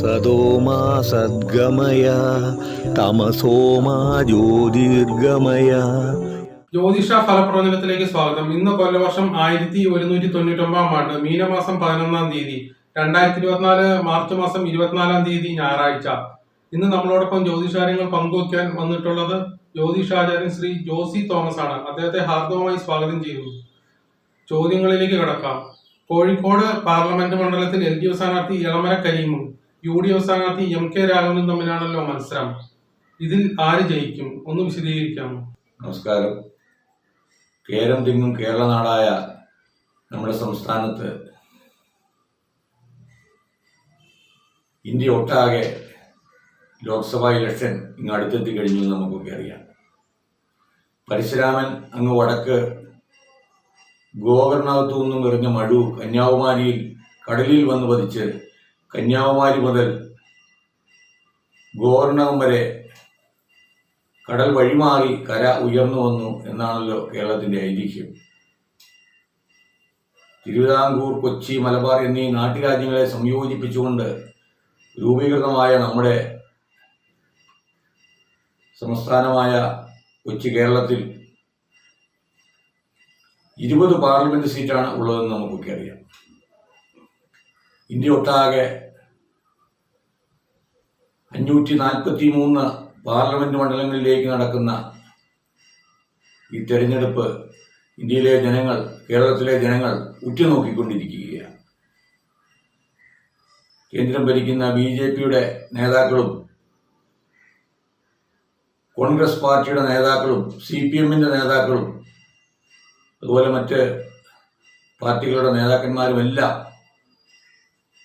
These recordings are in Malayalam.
സത്യോമാ സദ്ഗമയ തമസോമാ ജ്യോതിർഗമയ. ജ്യോതിഷ ഫലപ്രവചനത്തിലേക്ക് സ്വാഗതം. ഇന്ന് കൊല്ലവർഷം ആയിരത്തി ഒരുന്നൂറ്റി തൊണ്ണൂറ്റൊമ്പതാം ആണ്ട് മീനമാസം പതിനൊന്നാം തീയതി രണ്ടായിരത്തി ഇരുപത്തിനാല് മാർച്ച് മാസം ഇരുപത്തിനാലാം തീയതി ഞായറാഴ്ച. ഇന്ന് നമ്മളോടൊപ്പം ജ്യോതിഷാര്യങ്ങൾ പങ്കുവയ്ക്കാൻ വന്നിട്ടുള്ളത് ജ്യോതിഷാചാര്യൻ ശ്രീ ജോസി തോമസ് ആണ് അദ്ദേഹത്തെ ഹാർദവമായി സ്വാഗതം ചെയ്യുന്നു. ചോദ്യങ്ങളിലേക്ക് കടക്കാം. കോഴിക്കോട് പാർലമെന്റ് മണ്ഡലത്തിൽ എൽ ഡി എഫ് സ്ഥാനാർത്ഥി ഇളമര കരീമും യു ഡി എഫ് സ്ഥാനാർത്ഥി എം കെ രാഘവനും തമ്മിലാണല്ലോ മത്സരം. ഇതിൽ ആര് ജയിക്കും? ഒന്ന് വിശദീകരിക്കാമോ? നമസ്കാരം. കേരം തിങ്ങും കേരള നാടായ നമ്മുടെ സംസ്ഥാനത്ത് ഇന്ത്യ ഒട്ടാകെ ലോക്സഭാ ഇലക്ഷൻ ഇങ്ങ് അടുത്തെത്തി കഴിഞ്ഞു നമുക്കൊക്കെ അറിയാം. പരശുരാമൻ അങ്ങ് വടക്ക് ഗോകർണകത്തു നിന്നും എറിഞ്ഞ മഴു കന്യാകുമാരിയിൽ കടലിൽ വന്ന് പതിച്ച് കന്യാകുമാരി മുതൽ ഗോവർണകം വരെ കടൽ വഴിമാറി കര ഉയർന്നു വന്നു എന്നാണല്ലോ കേരളത്തിന്റെ ഐതിഹ്യം. തിരുവിതാംകൂർ കൊച്ചി മലബാർ എന്നീ നാട്ടുരാജ്യങ്ങളെ സംയോജിപ്പിച്ചുകൊണ്ട് രൂപീകൃതമായ നമ്മുടെ സംസ്ഥാനമായ കൊച്ചി കേരളത്തിൽ ഇരുപത് പാർലമെന്റ് സീറ്റാണ് ഉള്ളതെന്ന് നമുക്കൊക്കെ അറിയാം. ഇന്ത്യ ഒട്ടാകെ അഞ്ഞൂറ്റി നാൽപ്പത്തി മൂന്ന് പാർലമെന്റ് മണ്ഡലങ്ങളിലേക്ക് നടക്കുന്ന ഈ തെരഞ്ഞെടുപ്പ് ഇന്ത്യയിലെ ജനങ്ങൾ കേരളത്തിലെ ജനങ്ങൾ ഉറ്റുനോക്കിക്കൊണ്ടിരിക്കുകയാണ്. കേന്ദ്രം ഭരിക്കുന്ന ബി ജെ പിയുടെ നേതാക്കളും കോൺഗ്രസ് പാർട്ടിയുടെ നേതാക്കളും സി പി എമ്മിന്റെ നേതാക്കളും അതുപോലെ മറ്റ് പാർട്ടികളുടെ നേതാക്കന്മാരുമെല്ലാം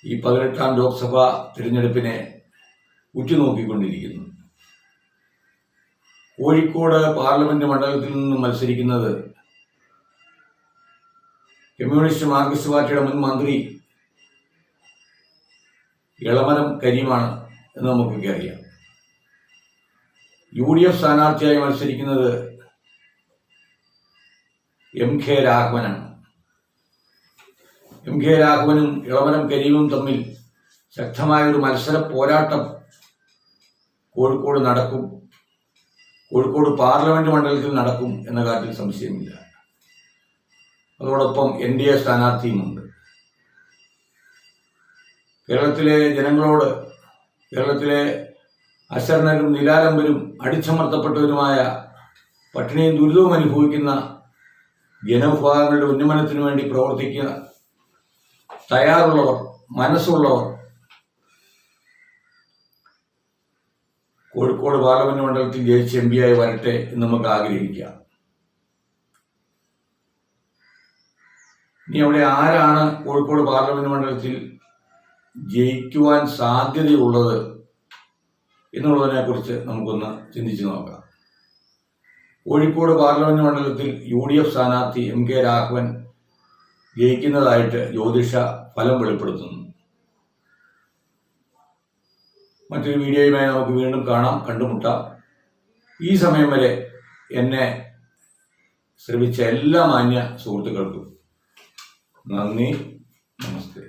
ഈ പതിനെട്ടാം ലോക്സഭാ തിരഞ്ഞെടുപ്പിനെ ഉറ്റുനോക്കിക്കൊണ്ടിരിക്കുന്നു. കോഴിക്കോട് പാർലമെന്റ് മണ്ഡലത്തിൽ നിന്ന് മത്സരിക്കുന്നത് കമ്മ്യൂണിസ്റ്റ് മാർക്സിസ്റ്റ് പാർട്ടിയുടെ മുൻ മന്ത്രി ഇളമരം കരീമാണ് എന്ന് നമുക്കൊക്കെ അറിയാം. യു ഡി എഫ് സ്ഥാനാർത്ഥിയായി മത്സരിക്കുന്നത് എം കെ രാഘവനാണ്. എം കെ രാഘവനും ഇളവനം കരീമും തമ്മിൽ ശക്തമായൊരു മത്സര പോരാട്ടം കോഴിക്കോട് നടക്കും. കോഴിക്കോട് പാർലമെന്റ് മണ്ഡലത്തിൽ നടക്കും എന്ന കാര്യത്തിൽ സംശയമില്ല. അതോടൊപ്പം എൻ ഡി എ സ്ഥാനാർത്ഥിയുമുണ്ട്. കേരളത്തിലെ ജനങ്ങളോട് കേരളത്തിലെ അശരണരും നിലാലംബരും അടിച്ചമർത്തപ്പെട്ടവരുമായ പട്ടിണിയും ദുരിതവും അനുഭവിക്കുന്ന ജനവിഭാഗങ്ങളുടെ ഉന്നമനത്തിനു വേണ്ടി പ്രവർത്തിക്കുക തയ്യാറുള്ളവർ മനസ്സുള്ളവർ. കോഴിക്കോട് പാർലമെന്റ് മണ്ഡലത്തിൽ ജയിച്ച് എം ആയി വരട്ടെ എന്ന് നമുക്ക് ആഗ്രഹിക്കാം. ഇനി അവിടെ ആരാണ് കോഴിക്കോട് പാർലമെന്റ് മണ്ഡലത്തിൽ ജയിക്കുവാൻ സാധ്യതയുള്ളത് എന്നുള്ളതിനെ കുറിച്ച് നമുക്കൊന്ന് ചിന്തിച്ചു നോക്കാം. കോഴിക്കോട് പാർലമെന്റ് മണ്ഡലത്തിൽ യു ഡി എഫ് സ്ഥാനാർത്ഥി എം കെ രാഘവൻ ജയിക്കുന്നതായിട്ട് ജ്യോതിഷ ഫലം വെളിപ്പെടുത്തുന്നു. മറ്റൊരു വീഡിയോയുമായി നമുക്ക് വീണ്ടും കാണാം കണ്ടുമുട്ടാം. ഈ സമയം വരെ എന്നെ ശ്രമിച്ച എല്ലാ മാന്യ സുഹൃത്തുക്കൾക്കും നന്ദി നമസ്തേ.